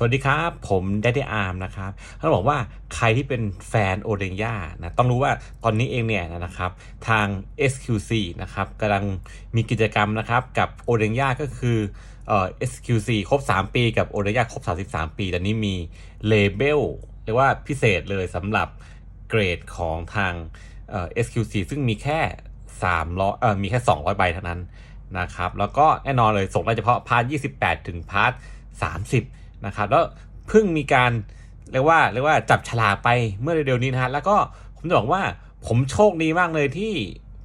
สวัสดีครับ ผมดดดี้อาร์มนะครับต้องบอกว่าใครที่เป็นแฟนโอเดงย่านะต้องรู้ว่าตอนนี้เองเนี่ยนะครับทาง SQC นะครับกำลังมีกิจกรรมนะครับกับโอเดงย่าก็คือเอ่อ SQC ครบ 3 ปีกับโอเดงย่าครบ 33 ปีตอนนี้มีเลเบลเรียกว่าพิเศษเลยสำหรับเกรดของทางเอ่อ SQC ซึ่งมีแค่300เอ่อมีแค่ 200 ใบเท่านั้นนะครับแล้วก็แน่นอนเลยส่งได้เฉพาะพาร์ท28 ถึงพาร์ท30 นะครับแล้วเพิ่งมีการเรียกว่าเรียกว่าจับฉลากไปเมื่อเร็วๆนี้นะฮะแล้วก็ผมจะบอกว่าผมโชคดีมากเลยที่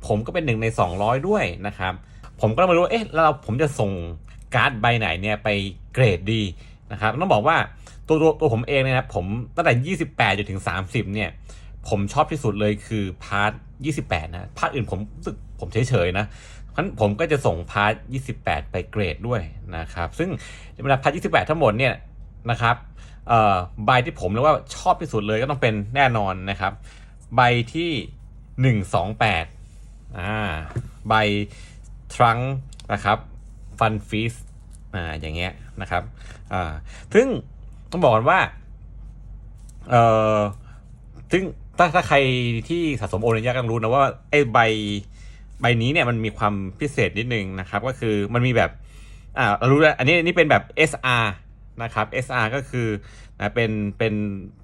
ผมก็เป็นหนึ่งใน 200 ด้วยนะครับ ผมก็ไม่รู้เอ๊ะแล้วเราผมจะส่งการ์ดใบไหนเนี่ยไปเกรดดีนะครับต้องบอกว่าตัวตัวตัวผมเองเนยนะครับผมตั้งแต่ 28จนถึง 30 เนี่ย ผมชอบที่สุดเลยคือพาร์ท 28 นะพาร์ทอื่นผมรู้สึกผมเฉยๆนะเพราะฉะนั้นผมก็จะส่งพาร์ท 28 ไปเกรดด้วยนะครับ ซึ่งเวลาพาร์ท 28 ทั้งหมดเนี่ย นะครับใบที่ผมเรียกว่าชอบที่สุดเลยก็ต้องเป็นแน่นอนนะครับ ใบที่ 128อ่าใบทรังนะครับฟันฟีสอ่าอย่างเงี้ยนะครับอ่าซึ่งต้องบอกกันว่าเอ่อซึ่งถ้าถ้าใครที่สะสมโอเรนยาก็รู้นะว่าไอ้ใบใบนี้เนี่ยมันมีความพิเศษนิดนึงนะครับ ก็คือมันมีแบบอ่าเรารู้แล้วอันนี้อันนี้เป็นแบบ SR นะครับ SR ก็คือนะเป็นเป็น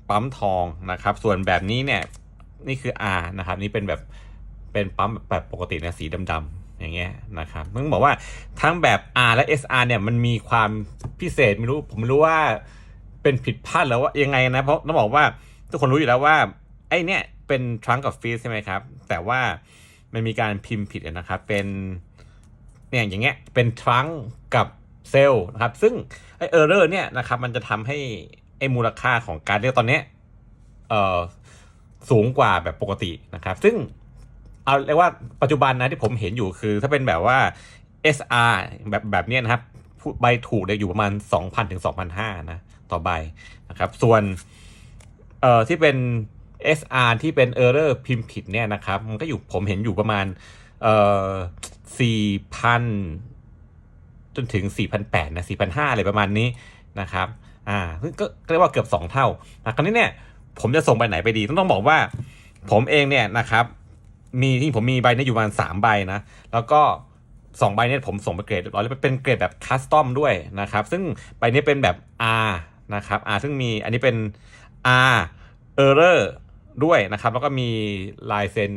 ปั๊มทองนะครับ ส่วนแบบนี้เนี่ยนี่คือ R นะครับ นี่เป็นแบบเป็นปั๊มแบบปกตินะสีดำๆอย่างเงี้ยนะครับมึงบอกว่าทั้งแบบ R และ SR เนี่ยมันมีความพิเศษไม่รู้ผมรู้ว่าเป็นผิดพลาดแล้วว่ายังไงนะเพราะต้องบอกว่าทุกคนรู้อยู่แล้วว่าไอ้เนี่ยเป็นทรังกับฟีสใช่ไหมครับ แต่ว่ามันมีการพิมพ์ผิดนะครับ เป็นเนี่ยอย่างเงี้ยเป็นทรังกับ เซลล์นะครับ ซึ่งไอเออร์เรอร์เนี่ยนะครับ มันจะทำให้ไอมูลค่าของการเรียกตอนเนี้ยเอ่อสูงกว่าแบบปกตินะครับ ซึ่งเอาเรียกว่าปัจจุบันนะที่ผมเห็นอยู่คือ ถ้าเป็นแบบว่า SR แบบแบบเนี้ยนะครับใบถูกเนี่ยอยู่ประมาณ 2,000 ถึง 2,500 นะ ต่อใบนะครับ ส่วนเอ่อที่เป็น SR ที่เป็น Error พิมพ์ผิดเนี่ยนะครับ มันก็อยู่ผมเห็นอยู่ประมาณเอ่อ4,000 จนถึง 4,800นะ4,500อะไรประมาณนี้นะครับอ่าซึ่งก็เรียกว่าเกือบ 2 เท่านะคราวนี้เนี่ยผมจะส่งใบไหนไปดี ต้องต้องบอกว่า ผมเองเนี่ยนะครับมีที่ผมมีใบนี้อยู่ประมาณ3ใบนะแล้วก็2ใบนี่ยผมส่งไปเกรดเรียบร้อยแล้วเป็นเกรดแบบคัสตอมด้วยนะครับ ซึ่งใบนี้เป็นแบบ R นะครับ R ซึ่งมีอันนี้เป็น R Error ด้วยนะครับ แล้วก็มีลายเซ็น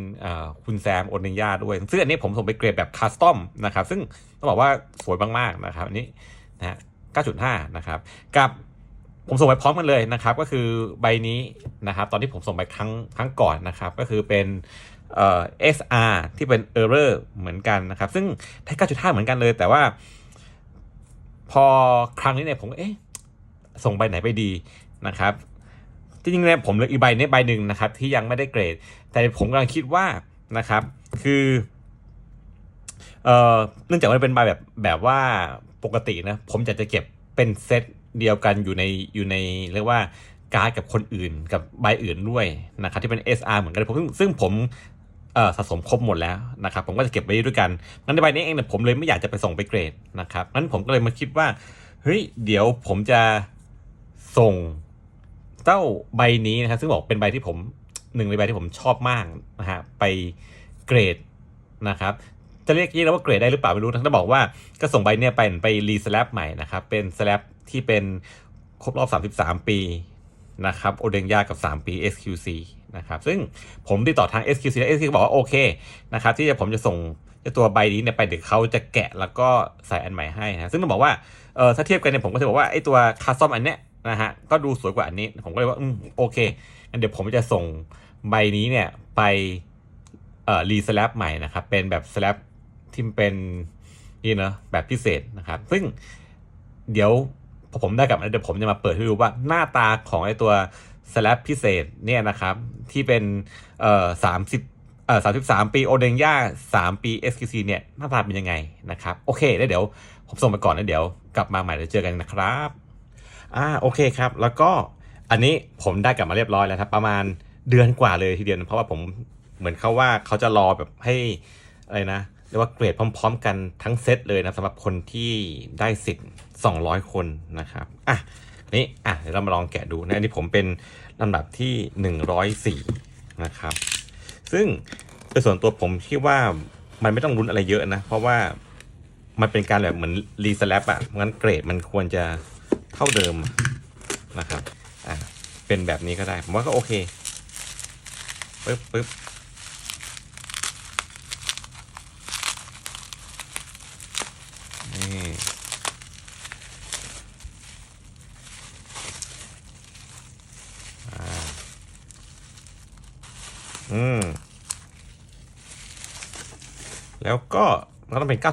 คุณแซมโอนิยาด้วย ซึ่งอันนี้ผมส่งไปเกรดแบบคัสตอมนะครับ ซึ่งต้องบอกว่าสวยมากๆนะครับ อันนี้นะ9.5 นะครับ กับผมส่งไปพร้อมกันเลยนะครับ ก็คือใบนี้นะครับ ตอนที่ผมส่งไปครั้งครั้งก่อนนะครับ ก็คือเป็นเอ่อ SR ที่เป็น Error เหมือนกันนะครับ ซึ่งได้9.5 เหมือนกันเลย แต่ว่า พอครั้งนี้เนี่ยผมเอ๊ะส่งใบไหนไปดีนะครับ จริงๆเนี่ยผมเหลืออีกใบนี่ยใบหนึ่งนะครับ ที่ยังไม่ได้เกรด แต่ผมกำลังคิดว่านะครับ คือเอ่อเนื่องจากว่าเป็นใบแบบแบบว่าปกตินะผมอยากจะเก็บเป็นเซตเดียวกันอยู่ในอยู่ในเรียกว่าการ์ดกับคนอื่นกับใบอื่นด้วยนะครับที่เป็น SR เหมือนกันผมซึ่งผมเอ่อสะสมครบหมดแล้วนะครับผมก็จะเก็บไว้ด้วยกันงั้นในใบนี้เองเนี่ยผมเลยไม่อยากจะไปส่งไปเกรดนะครับงั้นผมก็เลยมาคิดว่าเฮ้ยเดี๋ยวผมจะส่ง เจ้าใบนี้นะครับซึ่งบอกเป็นใบที่ผมหนึ่งในใบที่ผมชอบมากนะฮะไปเกรดนะครับจะเรียกยี่แล้วว่าเกรดได้หรือเปล่าไม่รู้นะถ้าบอกว่าก็ส่งใบเนี้ยไปไปรีสแลปใหม่นะครับเป็นสแลปที่เป็นครบรอบ 33 ปีนะครับโอเดงยากับ 3 ปี SQC นะครับซึ่งผมติดต่อทาง SQC และ SQC บอกว่าโอเคนะครับที่จะผมจะส่งจ้าตัวใบนี้เนี่ยไปเดี๋ยวเขาจะแกะแล้วก็ใส่อันใหม่ให้นะซึ่งต้องบอกว่าเออถ้าเทียบกันเนี่ยผมก็จะบอกว่าไอ้ตัวคาสตอมอันเนี้ย นะฮะก็ดูสวยกว่าอันนี้ ผมก็เลยว่าอืมโอเคงั้นเดี๋ยวผมจะส่งใบนี้เนี่ยไปเอ่อรีสแลปใหม่นะครับ เป็นแบบสแลปที่เป็นนี่เนอะแบบพิเศษนะครับ ซึ่งเดี๋ยวพอผมได้กลับมาเดี๋ยวผมจะมาเปิดให้ดูว่าหน้าตาของไอตัวสแลปพิเศษเนี่ยนะครับ ที่เป็นเอ่อสามสิบเอ่อสามสิบสามปีโอเดงย่าสามปี SQC เนี่ยหน้าตาเป็นยังไงนะครับ โอเคแล้วเดี๋ยวผมส่งไปก่อนแล้วเดี๋ยวกลับมาใหม่เดี๋ยวเจอกันนะครับ อ่าโอเคครับ แล้วก็อันนี้ผมได้กลับมาเรียบร้อยแล้วครับประมาณเดือนกว่าเลยทีเดียวเพราะว่าผมเหมือนเขาว่าเขาจะรอแบบให้อะไรนะเรียกว่าเกรดพร้อม ๆ กันทั้งเซตเลยนะสำหรับคนที่ได้สิทธิ์ 200 คนนะครับอะนี่อะเดี๋ยวเรามาลองแกะดูนะอันนี้ผมเป็นลำดับที่หนึ่งร้อยสี่นะครับ ซึ่งโดยส่วนตัวผมคิดว่ามันไม่ต้องรุ้นอะไรเยอะนะ เพราะว่ามันเป็นการแบบเหมือนรีสแลปอะงั้นเกรดมันควรจะ ท่าเดิมนะครับ อะเป็นแบบนี้ก็ได้ ผมว่าก็โอเค ปึ๊บปึ๊บนี่อ่าอืม แล้วก็มันต้องเป็น 9.5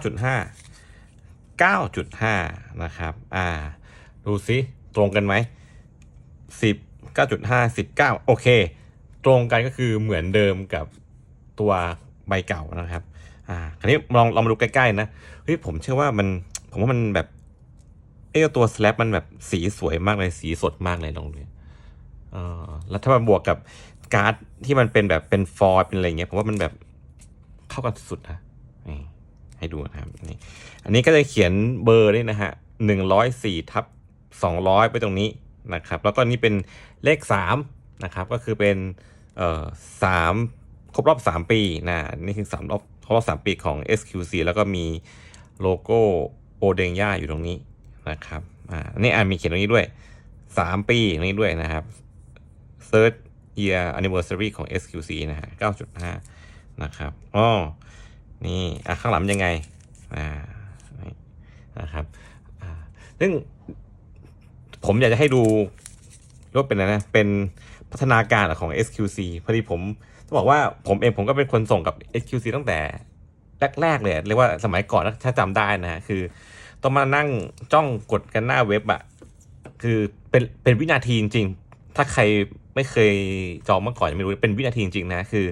9.5 นะครับ อ่า ดูซิตรงกันไหม10 9.5 19โอเค ตรงกันก็คือเหมือนเดิมกับตัวใบเก่านะครับ อ่า คราวนี้ลองลองมาดูใกล้ๆนะ เฮ้ยผมเชื่อว่ามัน ผมว่ามันแบบ เอ้ตัวสแลปมันแบบสีสวยมากเลย สีสดมากเลยลองดูเออแล้วถ้ามาบวกกับการ์ดที่มันเป็นแบบเป็นฟอยล์เป็นอะไรเงี้ย ผมว่ามันแบบเข้ากันสุดนะให้ดูนะครับ นี่ อันนี้ก็จะเขียนเบอร์นี่นะฮะหนึ่งร้อยสี่ทับ สองร้อยไปตรงนี้นะครับ แล้วก็นี่เป็นเลขสามนะครับ ก็คือเป็นเอ่อสามครบรอบสามปีนะนี่คือสามรอบครบรอบสามปีของ SQC แล้วก็มีโลโก้โอเดงย่าอยู่ตรงนี้นะครับอ่านนี้อ่ามีเขียนตรงนี้ด้วยสามปีตรงนี้ด้วยนะครับ third year anniversary ของ SQC นะฮะ9.5 นะครับอ๋อนี่อะข้างหลังยังไงอ่านี่นะครับอ่าซึ่ง ผมอยากจะให้ดูเรียกว่าเป็นอะไรนะ เป็นพัฒนาการของ SQC พอดีผมต้องบอกว่าผมเองผมก็เป็นคนส่งกับ SQC ตั้งแต่แรกๆเลยเรียกว่าสมัยก่อนถ้าจำได้นะฮะคือต้องมานั่งจ้องกดกันหน้าเว็บอะคือเป็นเป็นวินาทีจริงๆ ถ้าใครไม่เคยจองมาก่อนไม่รู้เป็นวินาทีจริงๆนะคือ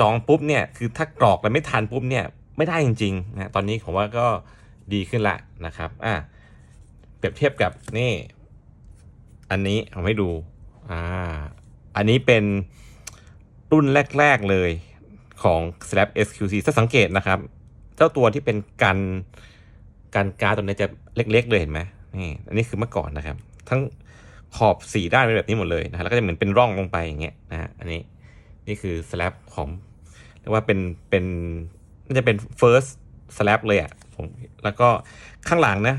จองปุ๊บเนี่ยคือถ้ากรอกแล้วไม่ทันปุ๊บเนี่ยไม่ได้จริงๆนะตอนนี้ผมว่าก็ดีขึ้นละนะครับอะเปรียบเทียบกับนี่ อันนี้เอาให้ดูอ่าอันนี้เป็นรุ่นแรก ๆเลยของ Slab SQC ถ้าสังเกตนะครับ เจ้าตัวที่เป็นกันกันกาตัวนี้จะเล็กๆเลยเห็นไหมนี่อันนี้คือเมื่อก่อนนะครับ ทั้งขอบสีด้านเป็นแบบนี้หมดเลยนะฮะแล้วก็จะเหมือนเป็นร่องลงไปอย่างเงี้ยนะฮะอันนี้นี่คือ slab ของเรียกว่าเป็นเป็นน่าจะเป็น first slab เลยอะ่ะผมแล้วก็ข้างหลังนะ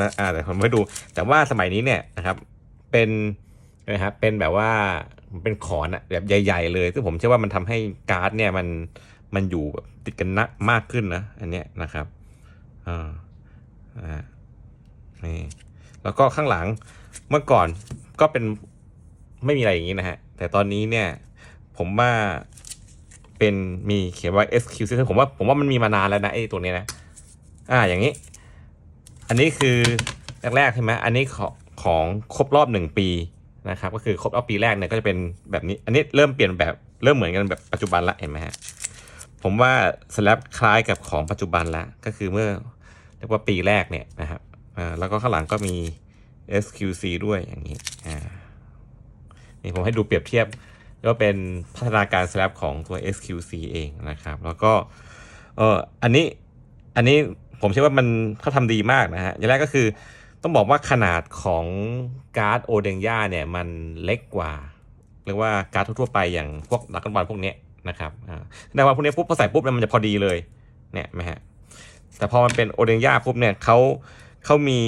นะอ่าแต่ผมไม่ดู แต่ว่าสมัยนี้เนี่ยนะครับ เป็นนะครับเป็นแบบว่าเป็นขอนอะแบบใหญ่ ๆ เลยซึ่งผมเชื่อว่ามันทำให้การ์ดเนี่ยมันมันอยู่แบบติดกันนะมากขึ้นนะอันเนี้ยนะครับอ่าอ่านี่แล้วก็ข้างหลังเมื่อก่อนก็เป็นไม่มีอะไรอย่างนี้นะฮะ แต่ตอนนี้เนี่ยผมว่าเป็นมีเขียนว่า SQC ซึ่งผมว่าผมว่ามันมีมานานแล้วนะไอ้ตัวเนี้ยนะ อ่าอย่างนี้ อันนี้คือแรกๆใช่ไหมอันนี้ขอ ของครบรอบหนึ่งปีนะครับก็คือครบรอบปีแรกเนี่ยก็จะเป็นแบบนี้ อันนี้เริ่มเปลี่ยนแบบเริ่มเหมือนกันแบบปัจจุบันละเห็นไหมฮะผมว่าสแลปคล้ายกับของปัจจุบันละก็คือเมื่อเรียกว่าปีแรกเนี่ยนะครับอ่าแล้วก็ข้างหลังก็มี SQC ด้วยอย่างนี้อ่านี่ผมให้ดูเปรียบเทียบก็เป็นพัฒนาการ slab ของตัว SQC เองนะครับ แล้วก็เอออันนี้อันนี้ผมเชื่อว่ามันเขาทำดีมากนะฮะอย่างแรกก็คือ ต้องบอกว่าขนาดของการ์ดโอเดงย่าเนี่ยมันเล็กกว่า เรียกว่าการ์ดทั่วไปอย่างพวกนักกันบอลพวกนี้นะครับแต่ว่าพวกนี้ปุ๊บพอใส่ปุ๊บเนี่ยมันจะพอดีเลยเนี่ยไหมฮะแต่พอมันเป็นโอเดงย่าปุ๊บเนี่ยเขาเขามี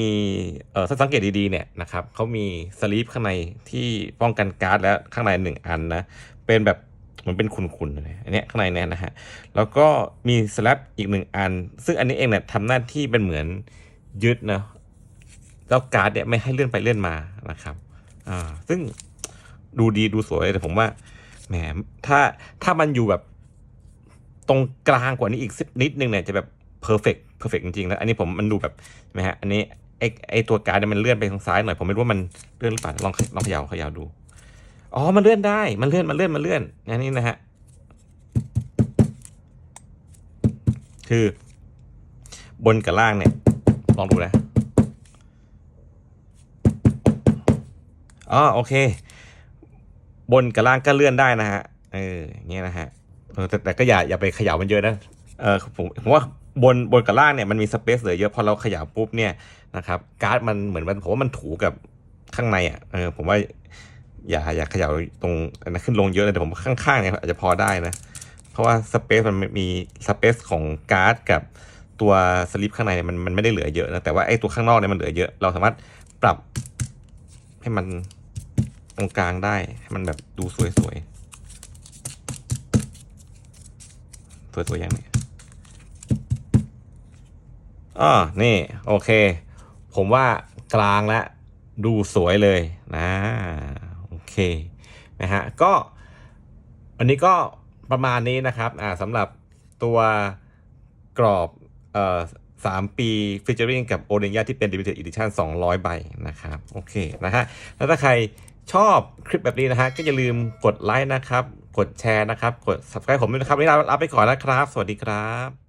เออถ้าสังเกตดีๆเนี่ยนะครับเขามีสลีปข้างในที่ป้องกันการ์ดแล้วข้างในหนึ่งอันนะเป็นแบบมือนเป็นขุนๆเลยอันเนี้ยข้างในเนี่ยนะฮะแล้วก็มีสแลปอีกหนึ่งอัน ซึ่งอันนี้เองเนี่ยทำหน้าที่เป็นเหมือนยึดนะ แล้วการ์ดเนี่ยไม่ให้เลื่อนไปเลื่อนมานะครับอ่าซึ่งดูดีดูสวยแต่ผมว่าแหมถ้าถ้ามันอยู่แบบตรงกลางกว่านี้อีกสักนิดนึงเนี่ยจะแบบเพอร์เฟกเพอร์เฟกจริงๆแล้วอันนี้ผมมันดูแบบใช่ไหมฮะอันนี้ไอไอตัวการ์ดเนี่ยมันเลื่อนไปทางซ้ายหน่อยผมไม่รู้ว่ามันเลื่อนหรือเปล่าลองลองเขย่าเขย่าดูอ๋อมันเลื่อนได้มันเลื่อนมันเลื่อนมันเลื่อนอันนี้นะฮะคือบนกับล่างเนี่ยลองดูนะ อ๋อโอเค บนกับล่างก็เลื่อนได้นะฮะ เอออย่างเงี้ยนะฮะแต่แต่ก็อย่าอย่าไปเขย่ามันเยอะนะ เออผมผมว่าบนบนกับล่างเนี่ยมันมีสเปซเหลือเยอะพอเราเขย่าปุ๊บเนี่ยนะครับการ์ดมันเหมือนมันผมว่ามันถูกับข้างในอะเออผมว่าอย่าอย่าเขย่าตรงนนั้นขึ้นลงเยอะเลยแต่ผมข้างๆเนี่ยอาจจะพอได้นะ เพราะว่าสเปซมันมีสเปซของการ์ดกับตัวสลิปข้างในเนี่ยมันมันไม่ได้เหลือเยอะนะแต่ว่าไอ้ตัวข้างนอกเนี่ยมันเหลือเยอะ เราสามารถปรับให้มัน ตรงกลางได้ให้มันแบบดูสวยๆสวยๆอย่างนี้อ๋อนี่ โอเค ผมว่ากลางแล้วดูสวยเลยนะโอเคนะฮะก็อันนี้ก็ประมาณนี้นะครับอ่าสำหรับตัวกรอบเอ่อสามปีฟิชเจอริงกับโอเดนยาที่เป็น Limited Edition 200 ใบนะครับ โอเคนะฮะแล้วถ้าใคร ชอบคลิปแบบนี้นะฮะ ก็อย่าลืมกดไลค์นะครับ กดแชร์นะครับ กด subscribe ผมด้วยนะครับวันนี้ลาลาไปก่อนนะครับ สวัสดีครับ